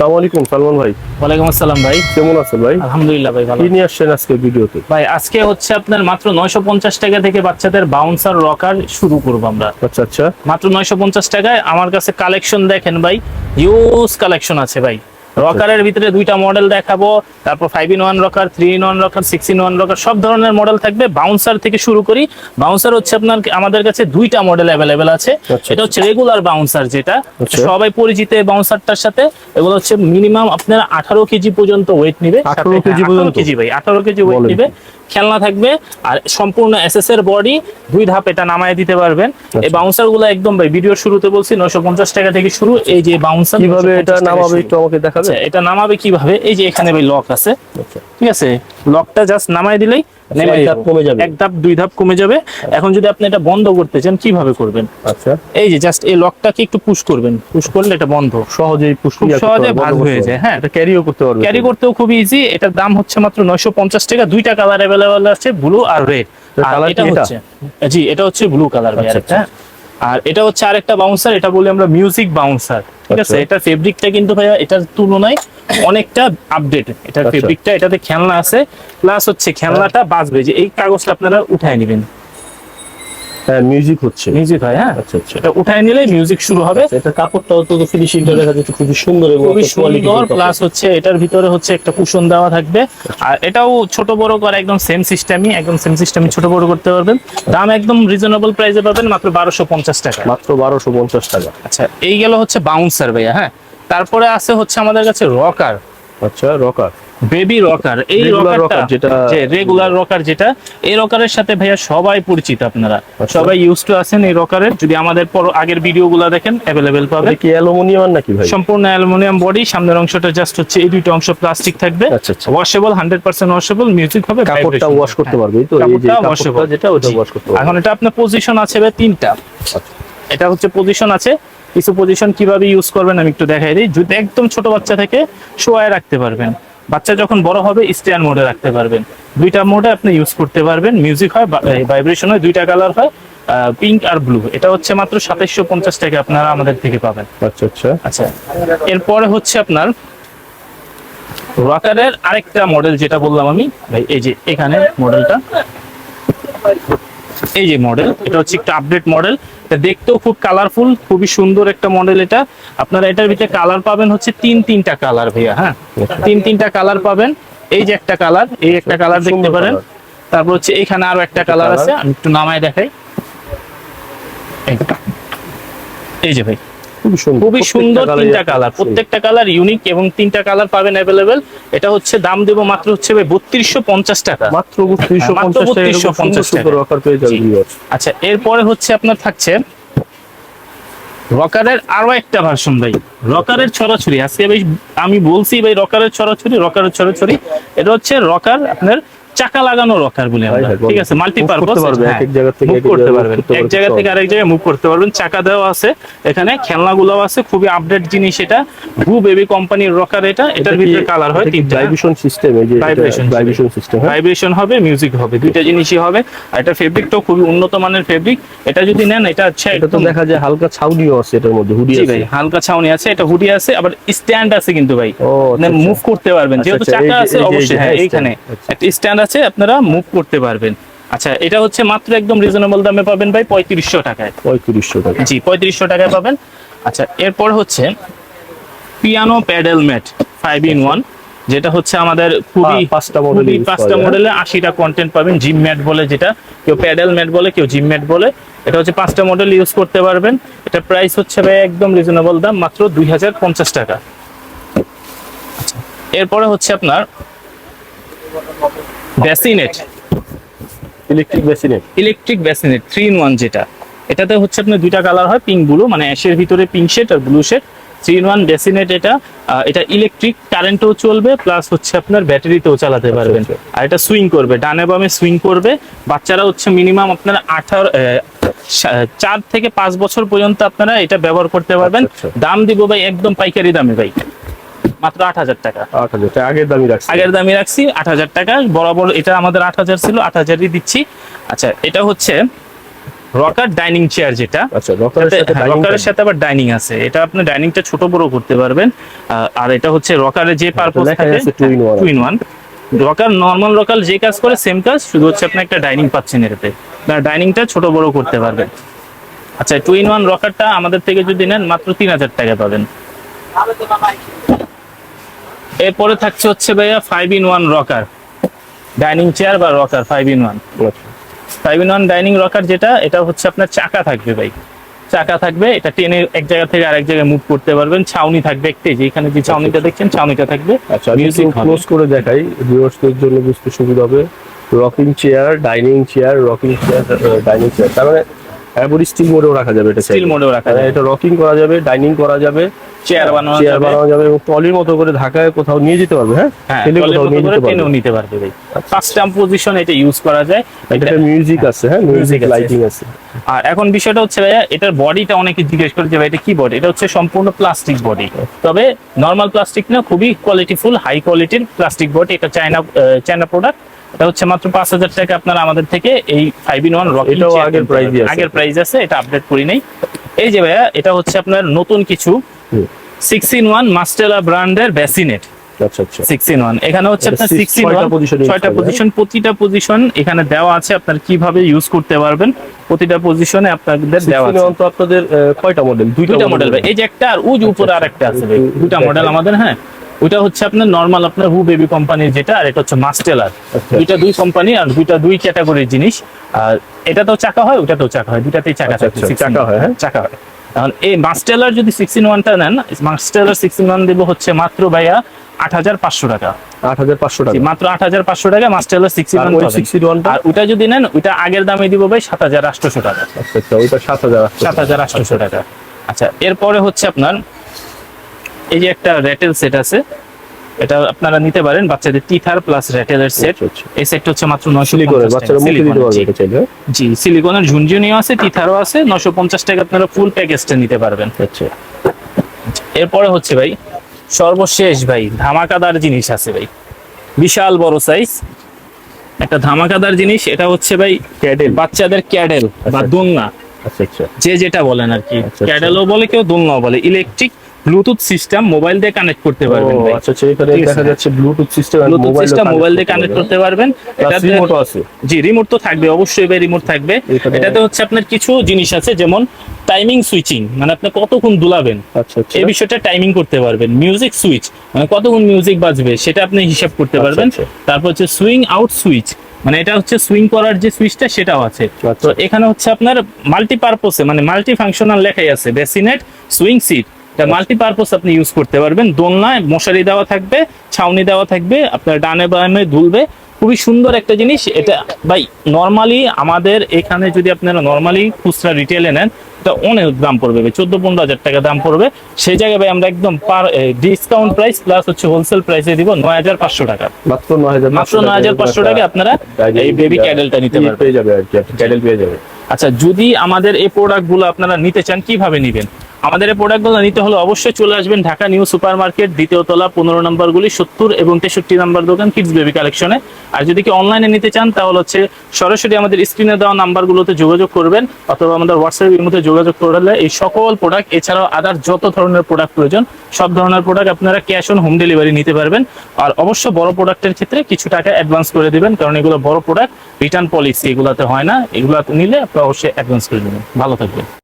আসসালামু আলাইকুম সালমান ভাই। ওয়ালাইকুম আসসালাম ভাই। কেমন আছেন ভাই? আলহামদুলিল্লাহ ভাই ভালো কি নিয়ে আসছেন আজকে ভিডিওতে? ভাই আজকে হচ্ছে আপনার মাত্র নয়শো পঞ্চাশ টাকা থেকে বাচ্চাদের বাউন্সার রকার শুরু করব আমরা। আচ্ছা আচ্ছা। মাত্র নয়শো পঞ্চাশ টাকায় আমার কাছে কালেকশন দেখেন ভাই। ইউজ কালেকশন আছে ভাই। রকারের ভিতরে দুইটা মডেল দেখাবো। তারপর five in one rocker three in one rocker six in one rocker সব ধরনের মডেল থাকবে। বাউন্সার থেকে শুরু করি। বাউন্সার হচ্ছে আপনার আমাদের কাছে দুইটা মডেল অ্যাভেলেবেল আছে। আচ্ছা, এটা হচ্ছে রেগুলার বাউন্সার যেটা। আচ্ছা। সবাই পরিচিত বাউন্সারটার সাথে। এগুলো হচ্ছে মিনিমাম আপনার আঠারো কেজি পর্যন্ত ওয়েট নিবে। 18 কেজি পর্যন্ত? কেজি ভাই আঠারো কেজি ওয়েট নিবে। খেলনা থাকবে। আর সম্পূর্ণ এসএস এর বডি দুই ধাপ এটা নামায় দিতে পারবেন। এই বাউন্সারগুলো একদম ভাই ভিডিওর শুরুতে বলছি নয়শো পঞ্চাশ টাকা থেকে শুরু। এই যে বাউন্সার কীভাবে এটা নামাবে একটু আমাকে দেখাবে আচ্ছা এটা নামাবে কীভাবে? এই যে এখানে ভাই লক আছে। আচ্ছা। ঠিক আছে? লকটা জাস্ট নামাই দিলেই কমে যাবে। এক ধাপ দুই ধাপ কমে যাবে। এখন যদি আপনি এটা বন্ধ করতে চান কীভাবে করবেন? আচ্ছা। এই যে জাস্ট এই লকটাকে একটু পুশ করবেন। পুশ করলে এটা বন্ধ। সহজেই খুব সহজে ভাঁজ হয়ে যায়, হ্যাঁ। এটা ক্যারিও করতে পারবে। ক্যারি করতেও খুব ইজি এটার দাম হচ্ছে মাত্র নয়শো পঞ্চাশ টাকা। দুইটা কালার অ্যাভেলেবেল আছে ব্লু আর রেড এটা হচ্ছে জি এটা হচ্ছে ব্লু কালার ভাই আচ্ছা, আরেকটা। আর এটা হচ্ছে আরেকটা বাউন্সার এটা বলি আমরা মিউজিক বাউন্সার ঠিক আছে আচ্ছা। এটা ফেব্রিকটা কিন্তু ভাইয়া এটার তুলনায় অনেকটা আপডেট এটার আচ্ছা। ফেব্রিকটা এটাতে খেলনা আছে প্লাস হচ্ছে খেলনাটা বাঁচবে যে এই কাগজটা আপনারা উঠায় নেবেন মিউজিক হচ্ছে। মিউজিক হয় হ্যাঁ? আচ্ছা আচ্ছা। এটা উঠায় নিলে মিউজিক শুরু হবে। এটা কাপড়টাও তো ফিনিশিংটা দেখা যাচ্ছে খুবই সুন্দর এবং খুবই একটা quality সুন্দর প্লাস হচ্ছে এটার ভিতরে হচ্ছে একটা কুশন দেওয়া থাকবে। আর এটাও ছোট বড় করে একদম সেম সিস্টেমই একদম সেম সিস্টেমে ছোট বড় করতে পারবেন। দাম একদম রিজনেবল প্রাইসে পাবেন মাত্র বারোশো পঞ্চাশ টাকা। মাত্র বারোশো পঞ্চাশ টাকা। আচ্ছা এই গেল হচ্ছে বাউন্সার ভাইয়া হ্যাঁ? তারপরে আছে হচ্ছে আমাদের কাছে রকার আচ্ছা রকার বেবি রকার এই রকারটা যেটা- যে রেগুলার রকার যেটা এই রকারের সাথে ভাইয়া সবাই পরিচিত আপনারা। আচ্ছা। সবাই ইউজ টু আছেন এই রকারের যদি আমাদের পর আগের ভিডিওগুলো দেখেন অ্যাভেলেবেল পাবেন। কি অ্যালুমিনিয়াম নাকি ভাই? সম্পূর্ণ অ্যালুমিনিয়াম বডি সামনের অংশটা জাস্ট হচ্ছে এই দুইটা অংশ প্লাস্টিক থাকবে। আচ্ছা, আচ্ছা। Washable hundred percent washable music হবে কাপড়টা ওয়াশ করতে। পারবে তো এই যে কাপড়টা যেটা ওটা ওয়াশ করতে পারবে। এখন এটা আপনার পজিশন আছে ভাই তিনটা। আচ্ছা। এটা হচ্ছে পজিশন আছে। কিছু পজিশন কীভাবে ইউজ করবেন আমি একটু দেখাই দিই। যদি একদম ছোট বাচ্চা থেকে শোয়ায় রাখতে পারবেন। বাচ্চা যখন বড় হবে স্ট্যান্ড মোডে রাখতে পারবেন। দুইটা মোডে আপনি ইউজ করতে পারবেন। মিউজিক হয় ভাইব্রেশন হয় দুইটা কালার হয় পিঙ্ক আর ব্লু এটা হচ্ছে মাত্র সাতাইশশো পঞ্চাশ টাকা আপনারা আমাদের থেকে পাবেন। আচ্ছা আচ্ছা। আচ্ছা। এরপরে হচ্ছে আপনার রকারের আরেকটা মডেল যেটা বললাম আমি। ভাই এই যে এখানে মডেলটা এই যে মডেল এটা হচ্ছে একটা আপডেট মডেল দেখতেও খুব কালারফুল খুবই সুন্দর একটা মডেল এটা। আপনারা এটার ভিতরে কালার পাবেন হচ্ছে তিন তিনটা কালার ভাইয়া হ্যাঁ? তিন তিনটা কালার পাবেন। এই যে একটা কালার এই একটা কালার দেখতে পারেন। তারপর হচ্ছে এখানে আরও একটা কালার আছে আমি একটু নামায় দেখাই। এই। এই যে ভাই। খুবই সুন্দর তিনটা কালার প্রত্যেকটা কালার ইউনিক এবং তিনটা কালার পাবেন অ্যাভেলেবেল এটা হচ্ছে দাম দেবো মাত্র হচ্ছে বত্রিশশো পঞ্চাশ টাকা মাত্র বত্রিশশো হ্যাঁ, পঞ্চাশ টাকা 3250 সুন্দর সুন্দর টাকা। রকার পেয়ে যাবে জি। viewers। আচ্ছা এরপরে হচ্ছে আপনার থাকছে রকারের আরও একটা ভার্সন ভাই রকারের ছড়াছড়ি আজকে ভাই আমি বলছি ভাই রকারের ছড়াছড়ি রকারের ছড়াছড়ি এটা হচ্ছে রকার আপনার চাকা লাগানো রকার বলে আমরা। ঠিক আছে মাল্টি Move পারপাস করতে জায়গায় পারবেন। এক জায়গা থেকে আরেক জায়গায় মুভ করতে পারবেন। চাকা দেওয়া আছে এখানে খেলনাগুলো আছে খুবই আপডেট জিনিস এটা। গু বেবি কোম্পানির রকার এটা এটার ভিতরে কালার হয় তিনটা। ভাইব্রেশন সিস্টেম এই যে Vibration ভাইব্রেশন সিস্টেম ভাইব্রেশন হবে মিউজিক হবে দুইটা জিনিসই হবে। আর এটা ফেব্রিকটাও খুবই উন্নত মানের ফেব্রিক এটা যদি নেন এটা হচ্ছে এটা তো দেখা যায় হালকা ছাউনিও আছে এটার মধ্যে হুডি আছে। ভাই হালকা ছাউনি আছে এটা হুডি আছে আবার স্ট্যান্ড আছে কিন্তু ভাই। ও আচ্ছা, আচ্ছা। মুভ করতে পারবেন। আচ্ছা, যেহেতু আচ্ছা, চাকা আছে অবশ্যই হ্যাঁ হ্যাঁ, এইখানে। আচ্ছা। একটা স্ট্যান্ড আছে আপনারা মুভ করতে পারবেন। আচ্ছা এটা হচ্ছে মাত্র একদম রিজনেবল দামে পাবেন ভাই পঁয়ত্রিশশো টাকায়। পঁয়ত্রিশশো টাকা। জি পঁয়ত্রিশশো টাকায় পাবেন। আচ্ছা এরপর হচ্ছে piano pedal mat five in one যেটা হচ্ছে আমাদের খুবই পাঁচটা মডেল পাঁচটা। মডেলে আশিটা কন্টেন্ট পাবেন জিম ম্যাট বলে যেটা কেউ প্যাডেল ম্যাট বলে কেউ জিম ম্যাট বলে। এটা হচ্ছে পাঁচটা মডেল ইউজ করতে পারবেন। এটা প্রাইস হচ্ছে ভাই একদম রিজনেবল দাম মাত্র দুই হাজার পঞ্চাশ টাকা। আচ্ছা, এরপরে হচ্ছে আপনার ব্যাসিনেট ইলেকট্রিক মেশিনে electric bassinet three in one যেটা। এটাতে হচ্ছে আপনার দুইটা কালার হয় পিঙ্ক ব্লু মানে অ্যাশের ভিতরে pink shade R blue shade three in one bassinet এটা এটা ইলেকট্রিক কারেন্টেও চলবে প্লাস হচ্ছে আপনার ব্যাটারিতেও চালাতে পারবেন। আচ্ছা। আর এটা সুইং করবে ডানে বামে সুইং করবে। বাচ্চারা হচ্ছে মিনিমাম আপনার আঠারো চার থেকে পাঁচ বছর পর্যন্ত আপনারা এটা ব্যবহার করতে পারবেন। আচ্ছা, আচ্ছা। দাম দিব ভাই একদম পাইকারি দামে ভাই। মাত্র আট হাজার টাকা। আট হাজার টাকা আগের দামই রাখছি। আগের দামি রাখছি আট হাজার টাকা। বরাবর এটা আমাদের আট হাজার ছিল আট হাজারই দিচ্ছি। আচ্ছা এটা হচ্ছে রকার ডাইনিং চেয়ার যেটা। আচ্ছা রকারের সাথে আবার ডাইনিং আছে। এটা আপনি ডাইনিংটা ছোট বড় করতে পারবেন। আর এটা হচ্ছে রকারের যে পারপোজ লেখাই থাকে। Two in one rocker normal rocker যে কাজ করে সেম কাজ শুধু হচ্ছে আপনি একটা ডাইনিং পাচ্ছেন এটাতে। ডাইনিংটা ছোট বড় করতে পারবেন। আচ্ছা টু ইন ওয়ান রকারটা আমাদের থেকে যদি নেন মাত্র তিন হাজার টাকা পাবেন। এরপরে থাকছে হচ্ছে ভাইয়া five in one rocker dining chair বা রকার ফাইভ ইন ওয়ান আচ্ছা। Five in one dining rocker যেটা এটা হচ্ছে আপনার চাকা থাকবে ভাই। চাকা থাকবে এটা টেনে এক জায়গা থেকে আরেক জায়গায় মুভ করতে পারবেন। ছাউনি থাকবে একটাই যে এখানে যে ছাউনিটা দেখছেন ছাউনিটা থাকবে। আচ্ছা মিউজিক ক্লোজ করে দেখাই ভিউয়ার্সদের জন্য বুঝতে সুবিধা হবে। Rocking chair dining chair rocking chair dining chair তার মানে একবারই স্টিল মোডেও রাখা যাবে এটা স্টিল মোডেও রাখা যায় এটা রকিং করা যাবে ডাইনিং করা যাবে চেয়ার বানানো চেয়ার যাবে। বানানো যাবে এবং টলির মতো করে ঢাকায় কোথাও নিয়ে যেতে পারবে হ্যাঁ? হ্যাঁ টেনে কোথাও মতো নিয়ে যেতে টেনেও পারবে নিতে পারবে ভাই। ফার্স্ট টার্ম পজিশন এটা ইউজ করা যায়। এটাতে মিউজিক আছে হ্যাঁ? মিউজিক। লাইটিং আছে। আর এখন বিষয়টা হচ্ছে ভাইয়া এটার বডিটা অনেকে জিজ্ঞেস করে যে ভাই এটা কি বডি এটা হচ্ছে সম্পূর্ণ প্লাস্টিক বডি তবে নর্মাল প্লাস্টিক না খুবই কোয়ালিটিফুল হাই কোয়ালিটির প্লাস্টিক বডি এটা চায়না চায়না প্রোডাক্ট এটা হচ্ছে মাত্র পাঁচ হাজার টাকা আপনারা আমাদের থেকে এই ফাইভ ইন ওয়ান এটাও আগের আছে। আগের প্রাইস আছে এটা আপডেট করি নাই। এই যে ভাইয়া এটা হচ্ছে আপনার নতুন কিছু। সিক্স ইন ওয়ান মাস্টেলা ব্র্যান্ডের ব্যাসিনেট আচ্ছা আচ্ছা। এখানে হচ্ছে আপনার ছয়টা পজিশন প্রতিটা পজিশন এখানে দেওয়া আছে আপনার কীভাবে ইউজ করতে পারবেন প্রতিটা পজিশনে আপনাদের দেওয়া আছে। তো আপনাদের কয়টা মডেল দুইটা মডেল এই যে একটা আর উজ উপরে আর একটা আছে দুইটা মডেল আমাদের হ্যাঁ। ওইটা হচ্ছে আপনার নর্মাল আপনার হু বেবি কোম্পানির যেটা আর এটা হচ্ছে মাস্টেলার আচ্ছা। দুইটা দুই কোম্পানি আর দুইটা দুই ক্যাটাগরির জিনিস। আর এটাতেও চাকা হয় ওটাতেও চাকা হয়। দুইটাতেই চাকা আচ্ছা, থাকে আচ্ছা, 16 চাকা হয়, হ্যাঁ? চাকা হয়। এখন এই মাস্টেলার যদি সিক্সটিন ওয়ানটা নেন মাস্টেলার সিক্সটিন ওয়ান দেবো হচ্ছে মাত্র ভাইয়া আট হাজার পাঁচশো টাকা। আট হাজার পাঁচশো টাকা। মাত্র আট হাজার পাঁচশো টাকা মাস্টেলার সিক্সটিন আর ওয়ান আর ওটা যদি নেন ওইটা আগের দামে দিব ভাই সাত হাজার আটশোশো টাকা। আচ্ছা আচ্ছা ওইটা সাত হাজার সাত হাজার আটশোশো টাকা। আচ্ছা এরপরে হচ্ছে আপনার এই যে একটা র্যাটেল সেট আছে এটা আপনারা নিতে পারেন বাচ্চাদের টিথার প্লাস র্যাটেলের সেট। এই সেটটা হচ্ছে মাত্র নয়শো সিলিকনের বাচ্চারা মুখে দিতে পারবে এটা চাইলে হ্যাঁ? জি সিলিকনের ঝুনঝুনিও আছে টিথারও আছে। নশো পঞ্চাশ টাকা আপনারা ফুল প্যাকেজটা নিতে পারবেন। আচ্ছা। এরপরে হচ্ছে ভাই সর্বশেষ ভাই ধামাকাদার জিনিস আছে ভাই। বিশাল বড় সাইজ একটা ধামাকাদার জিনিস এটা হচ্ছে ভাই ক্যাডেল বাচ্চাদের ক্যাডেল বা আচ্ছা। দোলনা। আচ্ছা আচ্ছা। যে যেটা বলেন আর কি। ক্যাডেলও বলে কেউ দোলনাও বলে। ইলেকট্রিক ব্লুটুথ সিস্টেম মোবাইল দিয়ে কানেক্ট করতে পারবেন ভাই। আচ্ছা আচ্ছা এখানে দেখা যাচ্ছে bluetooth system bluetooth system mobile দিয়ে কানেক্ট করতে পারবেন। এটাতে রিমোটও আছে। জি রিমোট তো থাকবে অবশ্যই ভাই রিমোট থাকবে। এটাতে হচ্ছে আপনার কিছু জিনিস আছে যেমন টাইমিং সুইচিং মানে আপনি কতক্ষণ দুলাবেন। আচ্ছা আচ্ছা। এই বিষয়টা টাইমিং করতে পারবেন। মিউজিক সুইচ মানে কতক্ষণ মিউজিক বাজবে সেটা আপনি হিসাব করতে আচ্ছা, পারবেন। তারপর হচ্ছে সুইং আউট সুইচ মানে এটা হচ্ছে সুইং করার যে সুইচটা সেটাও আছে। তো এখানে হচ্ছে আপনার মাল্টিপারপোসে মানে মাল্টি ফাংশনাল লেখাই আছে বেসিনেট সুইং সিট এটা মাল্টিপারপোজ আপনি ইউজ করতে পারবেন। দোলনায় মশারি দেওয়া থাকবে ছাউনি দেওয়া থাকবে আপনার ডানে বামে দুলবে খুবই সুন্দর একটা জিনিস। এটা ভাই নর্মালি আমাদের এখানে যদি আপনারা নর্মালি খুচরা রিটেলে নেন এটা অনেক দাম পড়বে চোদ্দ পনেরো হাজার টাকা দাম পড়বে। সেই জায়গায় ভাই আমরা একদম পার ডিসকাউন্ট প্রাইস প্লাস হচ্ছে হোলসেল প্রাইসে দিব নয় হাজার পাঁচশো টাকা। মাত্র নয় হাজার মাত্র নয় হাজার পাঁচশো টাকা আপনারা এই বেবি ক্যাডেলটা নিতে পারবেন। পেয়ে যাবে আর কি ক্যাডেল পেয়ে যাবে। আচ্ছা যদি আমাদের এই প্রোডাক্টগুলো আপনারা নিতে চান কীভাবে নেবেন? আমাদের এই প্রোডাক্টগুলো নিতে হলে অবশ্যই চলে আসবেন ঢাকা নিউ সুপার মার্কেট দ্বিতীয় তলা, পনেরো নম্বরগুলি সত্তর এবং তেষট্টি নম্বর দোকান কিডস বেবি কালেকশনে আর যদি কি অনলাইনে নিতে চান, তাহলে হচ্ছে সরাসরি আমাদের স্ক্রিনে দেওয়া নাম্বারগুলোতে যোগাযোগ করবেন, অথবা আমাদের হোয়াটসঅ্যাপের মধ্যে যোগাযোগ করলে এই সকল প্রোডাক্ট এছাড়াও আদার যত ধরনের প্রোডাক্ট প্রয়োজন, সব ধরনের প্রোডাক্ট আপনারা ক্যাশ অন হোম ডেলিভারি নিতে পারবেন। আর অবশ্য বড় প্রোডাক্টের ক্ষেত্রে কিছু টাকা অ্যাডভান্স করে দিবেন, কারণ এগুলো বড় প্রোডাক্ট রিটার্ন পলিসি এগুলাতে হয় না এগুলাতে নিলে আপনারা অবশ্যই অ্যাডভান্স করে দেবেন। ভালো থাকবেন।